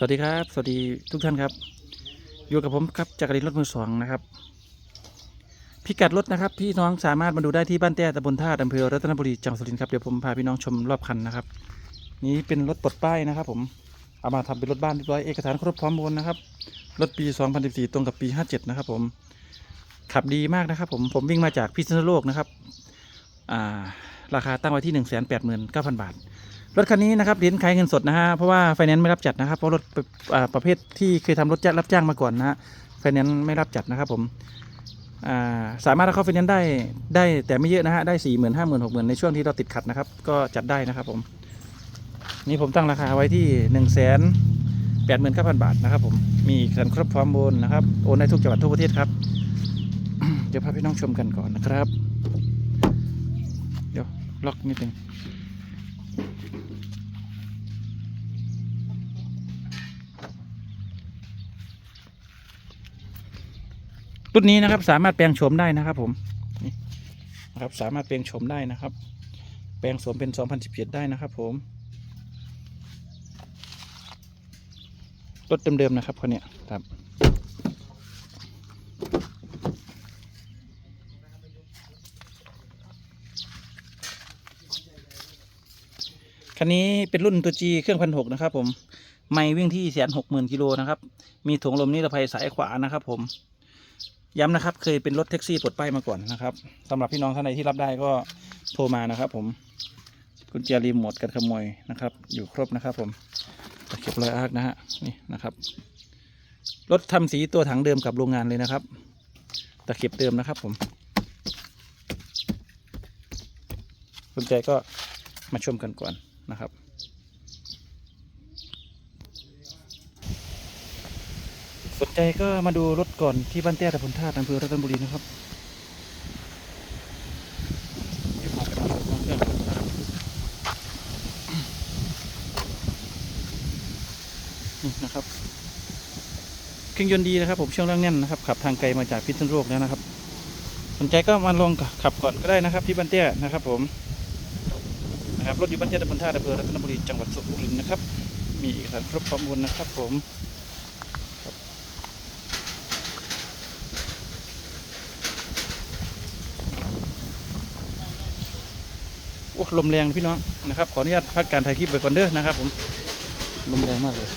สวัสดีครับ สวัสดีทุกท่านครับ อยู่กับผมครับจักรินรถมือสองนะครับ พิกัดรถนะครับ พี่น้องสามารถมาดูได้ที่บ้านแต้ตำบลท่าอำเภอรัตนบุรีจังหวัดสุรินทร์ครับ เดี๋ยวผมพาพี่น้องชมรอบคันนะครับ นี้เป็นรถปลดป้ายนะครับ ผม เอามาทำเป็นรถบ้านเรียบร้อย เอกสารครบพร้อมหมดนะครับ รถปี 2014 ตรงกับปี 57 นะครับ ผม ขับดีมากนะครับ ผม ผมวิ่งมาจากพิษณุโลกนะครับ อ่า ราคาตั้งไว้ที่ 189,000 บาท รถคันนี้นะครับเรียนขายเงินสดนะฮะเพราะว่าไฟแนนซ์ไม่รับจัดนะครับเพราะรถประเภทที่เคยทำรถจ้างรับจ้างมาก่อนนะฮะไฟแนนซ์ไม่รับจัดนะครับผมสามารถเอาเข้าไฟแนนซ์ได้ได้แต่ไม่เยอะนะฮะได้สี่หมื่นห้าหมื่นหกหมื่นในช่วงที่เราติดขัดนะครับ ก็จัดได้นะครับผม นี่ผมตั้งราคาไว้ที่หนึ่งแสนแปดหมื่นเก้าพันบาทนะครับผมมีเอกสารครบพร้อมโอนนะครับโอนได้ทุกจังหวัดทั่วประเทศครับเดี๋ยวพาพี่น้องชมกันก่อนนะครับ เดี๋ยวล็อกนิดนึง รุ่นนี้นะครับ สามารถแปลงโฉมได้นะครับ ผมนี่นะครับ สามารถแปลงโฉมได้นะครับ แปลงโฉมเป็น2017ได้นะครับ ผมรถเดิมๆนะครับคนเนี้ยครับคันนี้เป็นรุ่นตัว G เครื่องพันหกนะครับผม ไม่วิ่งที่แสนหกหมื่นกิโลนะครับ มีถุงลมนิรภัยสายขวานะครับผม ย้ำนะครับ เคยเป็นรถแท็กซี่ปลดป้ายมาก่อนนะครับสำหรับพี่น้องท่านใดที่รับได้ก็โทรมานะครับ ผมกุญแจรีโมทกันขโมยนะครับ อยู่ครบนะครับ ผมตะเข็บรอยอาร์คนะฮะนี่นะครับ รถทำสีตัวถังเดิมกับโรงงานเลยนะครับ ตะเข็บเดิมนะครับ ผมสนใจก็มาชมกันก่อนนะครับ สนใจก็มาดูรถก่อนที่บ้านแต้ตะพนธาตุอำเภอรัตนบุรีนะครับนนะครับนี่นะครับ เครื่องยนต์ดีนะครับ ผมช่วงล่างแน่นนะครับ ขับทางไกลมาจากพิษณุโลกแล้วนะครับ สนใจก็มาลองขับก่อนก็ได้นะครับ ที่บ้านแต้นะครับ ผมนะครับรถอยู่บ้านแต้ตะพนธาตุอำเภอรัตนบุรีจังหวัดสุพรร์นะครับ มีเอกสารครบพร้อมบูรณ์นะครับ ผม ลมแรงพี่น้องนะครับ ขออนุญาตพักการถ่ายคลิปไปก่อนเด้อนะครับผมลมแรงมากเลย